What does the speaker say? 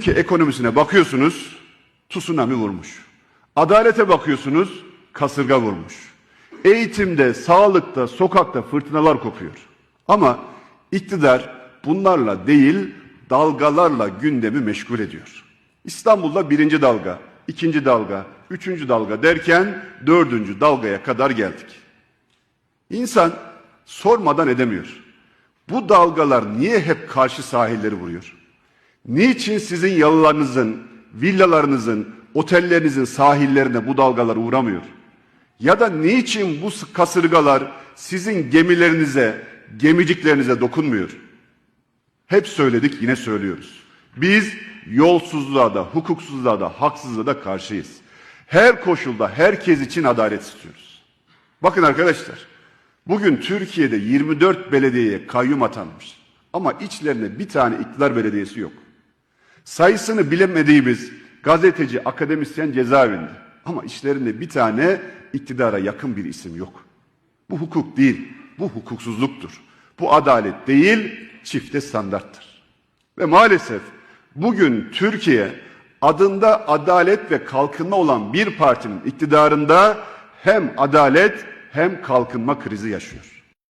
Ülke ekonomisine bakıyorsunuz, tsunami vurmuş. Adalete bakıyorsunuz, kasırga vurmuş. Eğitimde, sağlıkta, sokakta fırtınalar kopuyor. Ama iktidar bunlarla değil, dalgalarla gündemi meşgul ediyor. İstanbul'da birinci dalga, ikinci dalga, üçüncü dalga derken dördüncü dalgaya kadar geldik. İnsan sormadan edemiyor. Bu dalgalar niye hep karşı sahilleri vuruyor? Niçin sizin yalılarınızın, villalarınızın, otellerinizin sahillerine bu dalgalar uğramıyor? Ya da niçin bu kasırgalar sizin gemilerinize, gemiciklerinize dokunmuyor? Hep söyledik yine söylüyoruz. Biz yolsuzluğa da, hukuksuzluğa da, haksızlığa da karşıyız. Her koşulda herkes için adalet istiyoruz. Bakın arkadaşlar, bugün Türkiye'de 24 belediyeye kayyum atanmış. Ama içlerinde bir tane iktidar belediyesi yok. Sayısını bilemediğimiz gazeteci, akademisyen cezaevinde. Ama içlerinde bir tane iktidara yakın bir isim yok. Bu hukuk değil, bu hukuksuzluktur. Bu adalet değil, çifte standarttır. Ve maalesef bugün Türkiye adında adalet ve kalkınma olan bir partinin iktidarında hem adalet hem kalkınma krizi yaşıyor.